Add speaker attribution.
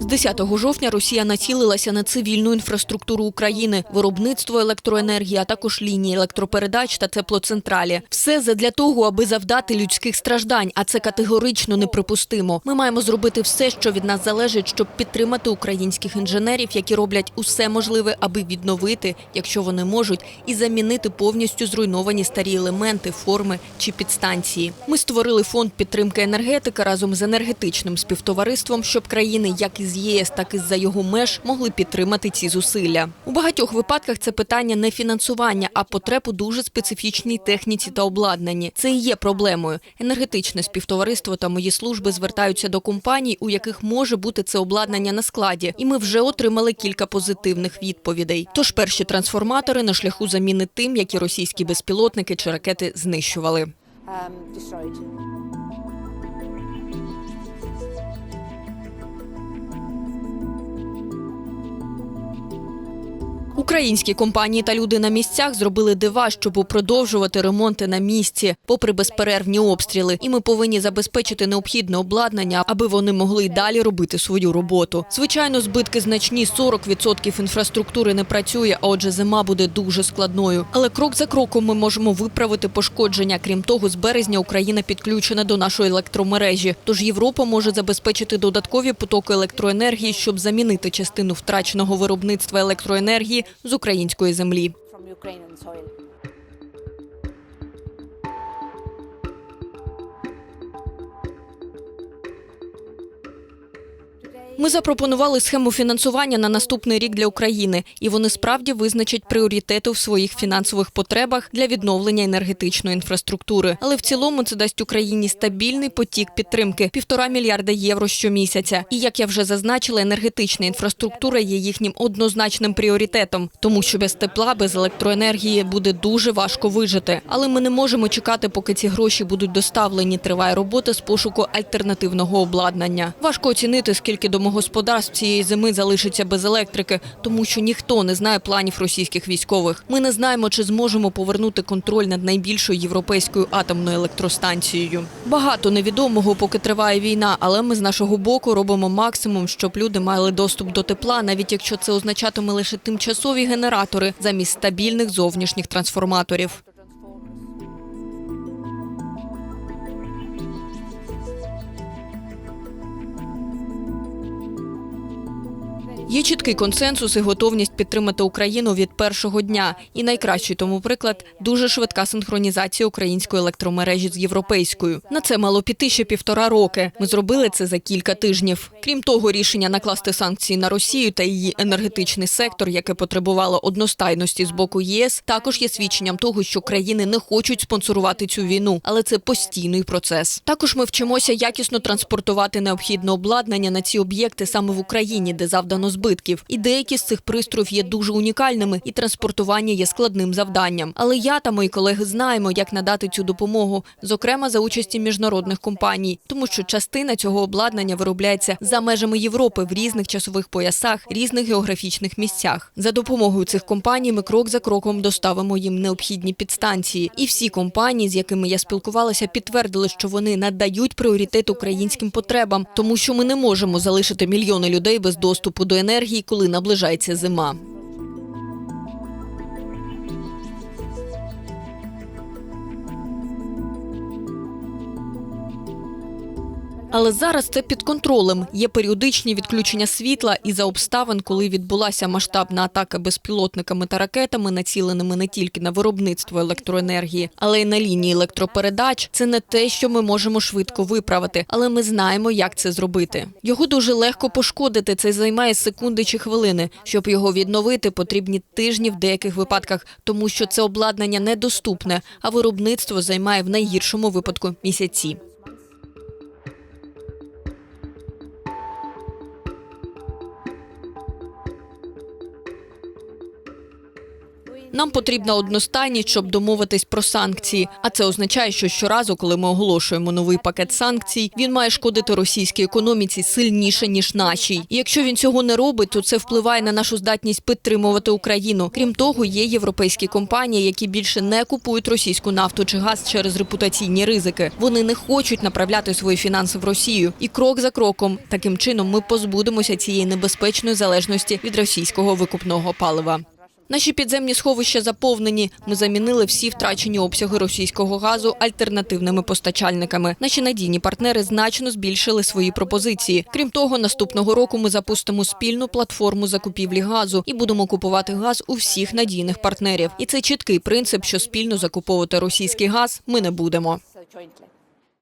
Speaker 1: З 10 жовтня Росія націлилася на цивільну інфраструктуру України, виробництво електроенергії, а також лінії електропередач та теплоцентралі. Все задля того, аби завдати людських страждань, а це категорично неприпустимо. Ми маємо зробити все, що від нас залежить, щоб підтримати українських інженерів, які роблять усе можливе, аби відновити, якщо вони можуть, і замінити повністю зруйновані старі елементи, форми чи підстанції. Ми створили фонд підтримки енергетики разом з енергетичним співтовариством, щоб країни, як із ЄС, так і з-за його меж, могли підтримати ці зусилля. У багатьох випадках це питання не фінансування, а потреб у дуже специфічній техніці та обладнанні. Це і є проблемою. Енергетичне співтовариство та мої служби звертаються до компаній, у яких може бути це обладнання на складі, і ми вже отримали кілька позитивних відповідей. Тож перші трансформатори на шляху заміни тим, які російські безпілотники чи ракети знищували. Українські компанії та люди на місцях зробили дива, щоб продовжувати ремонти на місці, попри безперервні обстріли. І ми повинні забезпечити необхідне обладнання, аби вони могли й далі робити свою роботу. Звичайно, збитки значні 40% інфраструктури не працює, а отже, зима буде дуже складною. Але крок за кроком ми можемо виправити пошкодження. Крім того, з березня Україна підключена до нашої електромережі. Тож Європа може забезпечити додаткові потоки електроенергії, щоб замінити частину втраченого виробництва електроенергії з української землі. Ми запропонували схему фінансування на наступний рік для України, і вони справді визначать пріоритети в своїх фінансових потребах для відновлення енергетичної інфраструктури. Але в цілому це дасть Україні стабільний потік підтримки півтора мільярда євро щомісяця. І як я вже зазначила, енергетична інфраструктура є їхнім однозначним пріоритетом, тому що без тепла, без електроенергії буде дуже важко вижити. Але ми не можемо чекати, поки ці гроші будуть доставлені. Триває робота з пошуку альтернативного обладнання. Важко оцінити, скільки домогосподарств цієї зими залишиться без електрики, тому що ніхто не знає планів російських військових. Ми не знаємо, чи зможемо повернути контроль над найбільшою європейською атомною електростанцією. Багато невідомого, поки триває війна, але ми з нашого боку робимо максимум, щоб люди мали доступ до тепла, навіть якщо це означатиме лише тимчасові генератори замість стабільних зовнішніх трансформаторів. Є чіткий консенсус і готовність підтримати Україну від першого дня. І найкращий тому приклад дуже швидка синхронізація української електромережі з європейською. На це мало піти ще півтора роки. Ми зробили це за кілька тижнів. Крім того, рішення накласти санкції на Росію та її енергетичний сектор, яке потребувало одностайності з боку ЄС, також є свідченням того, що країни не хочуть спонсорувати цю війну, але це постійний процес. Також ми вчимося якісно транспортувати необхідне обладнання на ці об'єкти саме в Україні, де завдано збитків. І деякі з цих пристроїв є дуже унікальними, і транспортування є складним завданням. Але я та мої колеги знаємо, як надати цю допомогу, зокрема за участі міжнародних компаній, тому що частина цього обладнання виробляється за межами Європи в різних часових поясах, різних географічних місцях. За допомогою цих компаній ми крок за кроком доставимо їм необхідні підстанції. І всі компанії, з якими я спілкувалася, підтвердили, що вони надають пріоритет українським потребам, тому що ми не можемо залишити мільйони людей без доступу до енергії, коли наближається зима. Але зараз це під контролем. Є періодичні відключення світла і за обставин, коли відбулася масштабна атака безпілотниками та ракетами, націленими не тільки на виробництво електроенергії, але й на лінії електропередач. Це не те, що ми можемо швидко виправити, але ми знаємо, як це зробити. Його дуже легко пошкодити. Це займає секунди чи хвилини. Щоб його відновити, потрібні тижні в деяких випадках, тому що це обладнання недоступне, а виробництво займає в найгіршому випадку місяці. Нам потрібна одностайність, щоб домовитись про санкції. А це означає, що щоразу, коли ми оголошуємо новий пакет санкцій, він має шкодити російській економіці сильніше ніж нашій. І якщо він цього не робить, то це впливає на нашу здатність підтримувати Україну. Крім того, є європейські компанії, які більше не купують російську нафту чи газ через репутаційні ризики. Вони не хочуть направляти свої фінанси в Росію. І крок за кроком таким чином ми позбудемося цієї небезпечної залежності від російського викупного палива. Наші підземні сховища заповнені. Ми замінили всі втрачені обсяги російського газу альтернативними постачальниками. Наші надійні партнери значно збільшили свої пропозиції. Крім того, наступного року ми запустимо спільну платформу закупівлі газу і будемо купувати газ у всіх надійних партнерів. І це чіткий принцип, що спільно закуповувати російський газ ми не будемо.